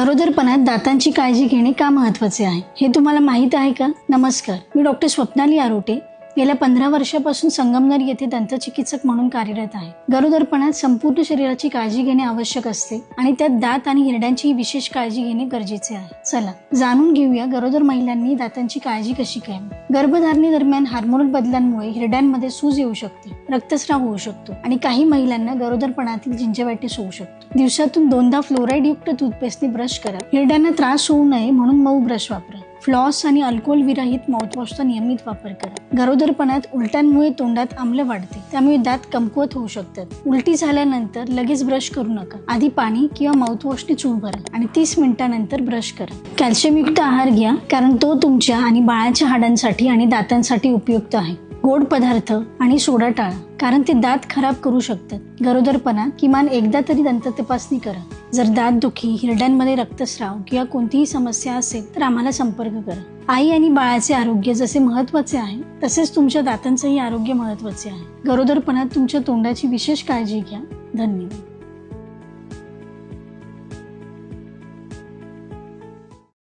गरोदरपणात दातांची काळजी घेणे का महत्त्वाचे आहे? हे तुम्हाला माहीत आहे का? नमस्कार. मी डॉक्टर स्वप्नाली आरोटे गेल्या पंधरा वर्षापासून संगमनेर येथे दंतचिकित्सक म्हणून कार्यरत आहे. गरोदरपणात संपूर्ण शरीराची काळजी घेणे आवश्यक असते आणि त्यात दात आणि हिरड्यांची विशेष काळजी घेणे गरजेचे आहे. चला जाणून घेऊया गरोदर महिलांनी दातांची काळजी कशी घ्यावी. गर्भधारणेदरम्यान हार्मोनल बदलांमुळे हिरड्यांमध्ये सूज येऊ शकते रक्तस्राव होऊ शकतो आणि काही महिलांना गरोदरपणातील जिंजवायटिस होऊ शकतो. दिवसातून दोनदा फ्लोराईड युक्त टूथपेस्टने ब्रश करा. हिरड्यांना त्रास होऊ नये म्हणून मऊ ब्रश वापरा. फ्लॉस आणि अल्कोहोल विरहित माउथवॉशचा नियमित वापर करा. गरोदरपणात उलट्यांमुळे तोंडात आम्ल वाढते. त्यामुळे दात कमकुवत होऊ शकतात. उलटी झाल्यानंतर लगेच ब्रश करू नका. आधी पाणी किंवा माउथवॉशने चूळ भरा आणि तीस मिनिटानंतर ब्रश करा. कॅल्शियमयुक्त आहार घ्या कारण तो तुमच्या आणि बाळाच्या हाडांसाठी आणि दातांसाठी उपयुक्त आहे. गोड पदार्थ आणि सोडा टाळा कारण ते दात खराब करू शकतात. गरोदरपणा किमान एकदा तरी दंत तपासणी करा. जर दात दुखी हिरड्यांमध्ये रक्तस्राव किंवा कोणतीही समस्या असेल तर आम्हाला संपर्क करा. आई आणि बाळाचे आरोग्य जसे महत्त्वाचे आहे तसेच तुमच्या दातांचंही आरोग्य महत्त्वाचे आहे. गरोदरपणात तुमच्या तोंडाची विशेष काळजी घ्या. धन्यवाद.